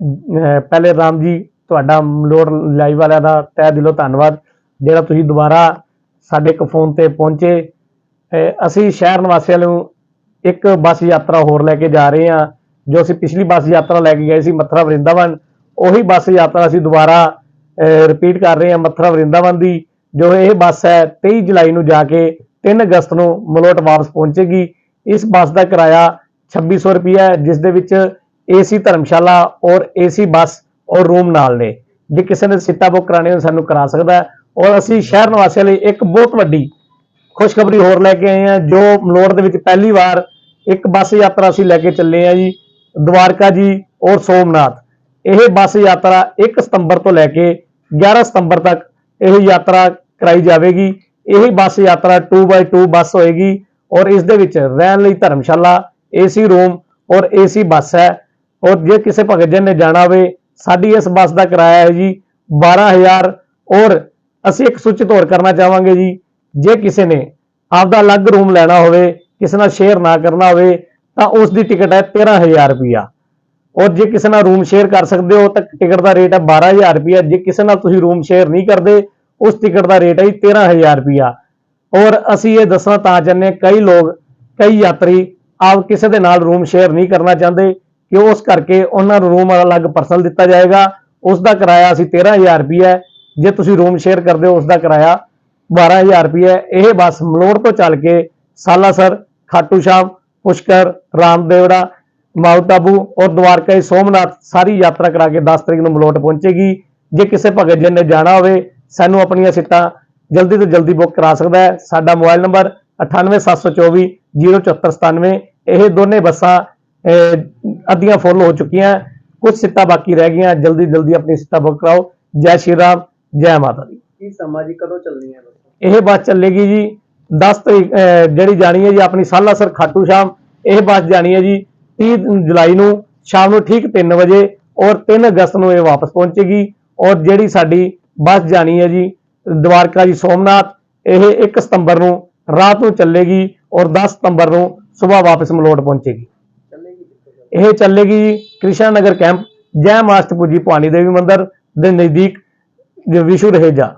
ਪਹਿਲੇ ਰਾਮ ਜੀ, ਤੁਹਾਡਾ ਮਲੋੜ ਲਾਈਵ ਵਾਲਿਆਂ ਦਾ ਤਹਿ ਦਿਲੋਂ ਧੰਨਵਾਦ। ਜਿਹੜਾ ਤੁਸੀਂ ਦੁਬਾਰਾ ਸਾਡੇ ਇੱਕ ਫੋਨ ਤੇ ਪਹੁੰਚੇ ਅਸੀਂ ਸ਼ਹਿਰ ਨਿਵਾਸੀਆਂ ਨੂੰ ਇੱਕ ਬੱਸ ਯਾਤਰਾ ਹੋਰ ਲੈ ਕੇ ਜਾ ਰਹੇ ਹਾਂ, ਜੋ ਅਸੀਂ ਪਿਛਲੀ ਬੱਸ ਯਾਤਰਾ ਲੈ ਕੇ ਗਏ ਸੀ ਮਥੁਰਾ ਵਰਿੰਦਾਵਨ। ਉਹੀ ਬੱਸ ਯਾਤਰਾ ਅਸੀਂ ਦੁਬਾਰਾ ਰਿਪੀਟ ਕਰ ਰਹੇ ਹਾਂ ਮਥੁਰਾ ਵਰਿੰਦਾਵਨ ਦੀ, ਜੋ ਇਹ ਬੱਸ ਹੈ 23 ਜੁਲਾਈ ਨੂੰ ਜਾ ਕੇ 3 ਅਗਸਤ ਨੂੰ ਮਲੋਟ ਵਾਪਸ ਪਹੁੰਚੇਗੀ। ਇਸ ਬੱਸ ਦਾ ਕਿਰਾਇਆ 2600 ਰੁਪਇਆ ਹੈ, ਜਿਸ ਦੇ ਵਿੱਚ ਏਸੀ ਧਰਮਸ਼ਾਲਾ ਔਰ ਏਸੀ ਬੱਸ ਔਰ ਰੂਮ ਨਾਲ ਨੇ। ਜੇ ਕਿਸੇ ਨੇ ਸੀਟਾਂ ਬੁੱਕ ਕਰਾਉਣੀ ਹੋ ਸਾਨੂੰ ਕਰਾ ਸਕਦਾ ਔਰ ਅਸੀਂ ਸ਼ਹਿਰ ਨਿਵਾਸੀਆਂ ਲਈ ਇੱਕ ਬਹੁਤ ਵੱਡੀ ਖੁਸ਼ਖਬਰੀ ਹੋਰ ਲੈ ਕੇ ਆਏ ਹਾਂ, ਜੋ ਮਲੋੜ ਦੇ ਵਿੱਚ ਪਹਿਲੀ ਵਾਰ ਇੱਕ ਬੱਸ ਯਾਤਰਾ ਅਸੀਂ ਲੈ ਕੇ ਚੱਲੇ ਹਾਂ ਜੀ, ਦਵਾਰਕਾ ਜੀ ਔਰ ਸੋਮਨਾਥ। ਇਹ ਬੱਸ ਯਾਤਰਾ 1 ਸਤੰਬਰ ਤੋਂ ਲੈ ਕੇ 11 ਸਤੰਬਰ ਤੱਕ ਇਹ ਯਾਤਰਾ ਕਰਾਈ ਜਾਵੇਗੀ। ਇਹ ਬੱਸ ਯਾਤਰਾ 2x2 ਬੱਸ ਹੋਏਗੀ ਔਰ ਇਸ ਦੇ ਵਿੱਚ ਰਹਿਣ ਲਈ ਧਰਮਸ਼ਾਲਾ, ਏਸੀ ਰੂਮ ਔਰ ਏਸੀ ਬੱਸ ਹੈ। ਔਰ ਜੇ ਕਿਸੇ ਭਗਤ ਜਨ ਨੇ ਜਾਣਾ ਹੋਵੇ, ਸਾਡੀ ਇਸ ਬੱਸ ਦਾ ਕਿਰਾਇਆ ਹੈ ਜੀ 12000 ਔਰ ਅਸੀਂ ਇੱਕ ਸੂਚਿਤ ਹੋਰ ਕਰਨਾ ਚਾਹਾਂਗੇ ਜੀ, ਜੇ ਕਿਸੇ ਨੇ ਆਪਦਾ ਅਲੱਗ ਰੂਮ ਲੈਣਾ ਹੋਵੇ, ਕਿਸੇ ਨਾਲ ਸ਼ੇਅਰ ਨਾ ਕਰਨਾ ਹੋਵੇ, ਤਾਂ ਉਸ ਦੀ ਟਿਕਟ ਹੈ 13000 ਰੁਪਇਆ ਔਰ ਜੇ ਕਿਸੇ ਨਾਲ ਰੂਮ ਸ਼ੇਅਰ ਕਰ ਸਕਦੇ ਹੋ, ਤਾਂ ਟਿਕਟ ਦਾ ਰੇਟ ਹੈ 12000 ਰੁਪਇਆ ਜੇ ਕਿਸੇ ਨਾਲ ਤੁਸੀਂ ਰੂਮ ਸ਼ੇਅਰ ਨਹੀਂ ਕਰਦੇ, ਉਸ ਟਿਕਟ ਦਾ ਰੇਟ ਹੈ ਜੀ 13000 ਰੁਪਇਆ ਔਰ ਅਸੀਂ ਇਹ ਦੱਸਣਾ ਤਾਂ ਚਾਹੁੰਦੇ ਹਾਂ, ਕਈ ਲੋਕ, ਕਈ ਯਾਤਰੀ ਆਪ ਕਿਸੇ ਦੇ ਨਾਲ ਰੂਮ ਸ਼ੇਅਰ ਨਹੀਂ ਕਰਨਾ ਚਾਹੁੰਦੇ ਕਿ ਉਸ ਕਰਕੇ ਉਹਨਾਂ ਨੂੰ ਰੂਮ ਅਲੱਗ ਪਰਸਨਲ ਦਿੱਤਾ ਜਾਏਗਾ। ਉਸ ਦਾ ਕਿਰਾਇਆ ਅਸੀਂ 13000 ਰੁਪਇਆ ਹੈ। ਜੇ ਤੁਸੀਂ ਰੂਮ ਸ਼ੇਅਰ ਕਰਦੇ ਹੋ ਉਸ ਦਾ ਕਿਰਾਇਆ 12000 ਰੁਪਇਆ ਹੈ। ਇਹ ਬੱਸ ਮਲੋੜ ਤੋਂ ਚੱਲ ਕੇ ਸਾਲਾਸਰ, ਖਾਟੂ ਸ਼ਾਮ, ਪੁਸ਼ਕਰ, ਰਾਮਦੇਵੜਾ ਮਾਊਂਟ ਆਬੂ ਔਰ ਦਵਾਰਕਾ ਸੋਮਨਾਥ ਸਾਰੀ ਯਾਤਰਾ ਕਰਾ ਕੇ 10 ਤਰੀਕ ਨੂੰ ਮਲੋਟ ਪਹੁੰਚੇਗੀ। ਜੇ ਕਿਸੇ ਭਗਤ ਜਨ ਨੇ ਜਾਣਾ ਹੋਵੇ, ਸਾਨੂੰ ਆਪਣੀਆਂ ਸੀਟਾਂ ਜਲਦੀ ਤੋਂ ਜਲਦੀ ਬੁੱਕ ਕਰਾ ਸਕਦਾ ਹੈ। ਸਾਡਾ ਮੋਬਾਈਲ ਨੰਬਰ 98724 07497 ਇਹ ਦੋਨੇ ਬੱਸਾਂ ਅੱਧੀਆਂ ਫੁੱਲ ਹੋ ਚੁੱਕੀਆਂ ਕੁਝ ਸੀਟਾਂ ਬਾਕੀ ਰਹਿ ਗਈਆਂ ਜਲਦੀ ਜਲਦੀ ਆਪਣੀ ਸੀਟਾਂ ਬੁੱਕ ਕਰਾਓ। ਜੈ ਸ਼੍ਰੀ ਰਾਮ ਜੈ ਮਾਤਾ ਦੀ। ਕੀ ਸਮਾਂ ਜੀ ਕਦੋਂ ਚੱਲਣੀ ਹੈ ਬੱਸ ਇਹ ਬੱਸ ਚੱਲੇਗੀ ਜੀ 10 ਤਰੀਕ ਜਿਹੜੀ ਜਾਣੀ ਹੈ ਜੀ ਆਪਣੀ ਸਾਲਾਸਰ ਖਾਟੂ ਸ਼ਾਮ ਇਹ ਬੱਸ ਜਾਣੀ ਹੈ ਜੀ 30 ਜੁਲਾਈ ਨੂੰ ਸ਼ਾਮ ਨੂੰ ਠੀਕ 3 ਵਜੇ ਔਰ 3 ਅਗਸਤ ਨੂੰ ਇਹ ਵਾਪਸ ਪਹੁੰਚੇਗੀ ਔਰ ਜਿਹੜੀ ਸਾਡੀ ਬੱਸ ਜਾਣੀ ਹੈ ਜੀ ਦਵਾਰਕਾ ਜੀ ਸੋਮਨਾਥ ਇਹ 1 ਸਤੰਬਰ ਨੂੰ ਰਾਤ ਨੂੰ ਚੱਲੇਗੀ ਔਰ 10 ਸਤੰਬਰ ਨੂੰ ਸਵੇਰ ਵਾਪਸ ਮਲੋਟ ਪਹੁੰਚੇਗੀ। ਇਹ ਚੱਲੇਗੀ ਜੀ ਕ੍ਰਿਸ਼ਨ ਨਗਰ ਕੈਂਪ, ਜੈ ਮਾਸਟਪੁਰ ਪੂਜੀ ਭਵਾਨੀ ਦੇਵੀ ਮੰਦਿਰ ਦੇ ਨਜ਼ਦੀਕ ਵਿਸ਼ੂ ਰਹੇਜਾ